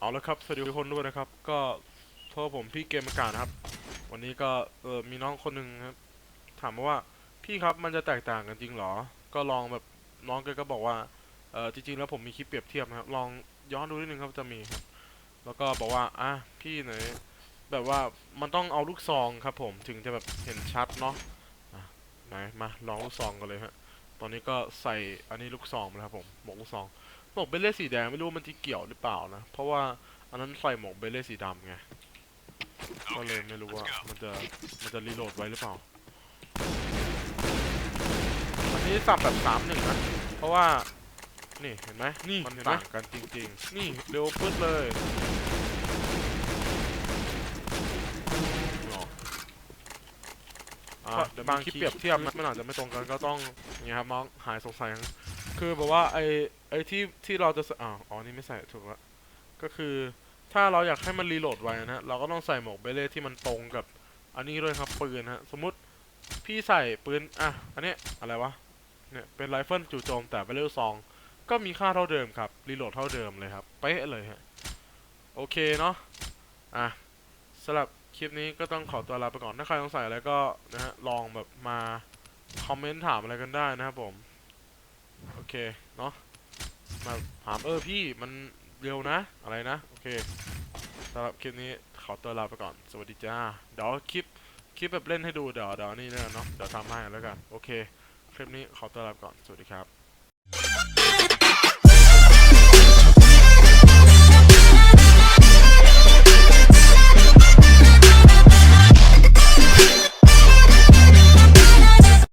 เอาละครับสวัสดีทุกคนด้วยนะครับ ก็โทษผมพี่เกมอากาศนะครับ วันนี้ก็เออมีน้องคนหนึ่งครับ ถามมาว่าพี่ครับมันจะแตกต่างกันจริงหรอ ก็ลองแบบน้องแกก็บอกว่าเออจริงๆแล้วผมมีคลิปเปรียบเทียบนะครับ ลองย้อนดูนิดนึงครับจะมีครับ แล้วก็บอกว่าอะพี่ไหนแบบว่ามันต้องเอาลูกซองครับ ผมถึงจะแบบเห็นชัดเนาะอะไหนมาลองลูกซองกันเลยฮะตอนนี้ก็ใส่อันนี้ลูกซองไปแล้วครับผมหมวกลูกซอง หมวกเบลเล่สีแดงไม่รู้มันที่เกี่ยวหรือเปล่านะ เพราะว่าอันนั้นใส่หมวกเบลเล่สีดำไงก็เลยไม่รู้ว่ามันจะมันจะรีโหลดไว้หรือเปล่า อันนี้สับแบบสามหนึ่งนะ เพราะว่า นี่เห็นไหมนี่มันต่างกันจริง ๆ นี่เร็วปึ๊ดเลยหรออะเดี๋ยวบางคลิปเปรียบเทียบมันอาจจะไม่ตรงกันก็ต้องเนี่ยครับมองหายสงสัย คือแบบว่าไอ้ไอ้ที่ที่เราจะใส่อ้าอ๋อนี่ไม่ใส่ถูกละก็คือถ้าเราอยากให้มันรีโหลดไวนะเราก็ต้องใส่หมวกเบเล่ที่มันตรงกับ อันนี้ด้วยครับปืนนะฮะสมมุติพี่ใส่ปืนอะอันนี้อะไรวะเนี่ยเป็นไรเฟิลจู่โจมแต่เบลเล่ซองก็มีค่าเท่าเดิมครับรีโหลดเท่าเดิมเลยครับเป๊ะเลยฮะโอเคเนาะอะสำหรับคลิปนี้ก็ต้องขอตัวลาไปก่อนถ้าใครสงสัยอะไรก็นะฮะลองแบบมาคอมเมนต์ถามอะไรกันได้นะครับผม เค เนาะมาถามเออพี่มันเร็วนะ อะไรนะ โอเคสำหรับคลิปนี้ขอตัวลาไปก่อน สวัสดีจ้า เดี๋ยวคลิป คลิปแบบเล่นให้ดู เดี๋ยวเดี๋ยวนี่เนี่ยเนาะ เดี๋ยวทำให้แล้วกัน โอเค คลิปนี้ขอตัวลาไปก่อน สวัสดีครับ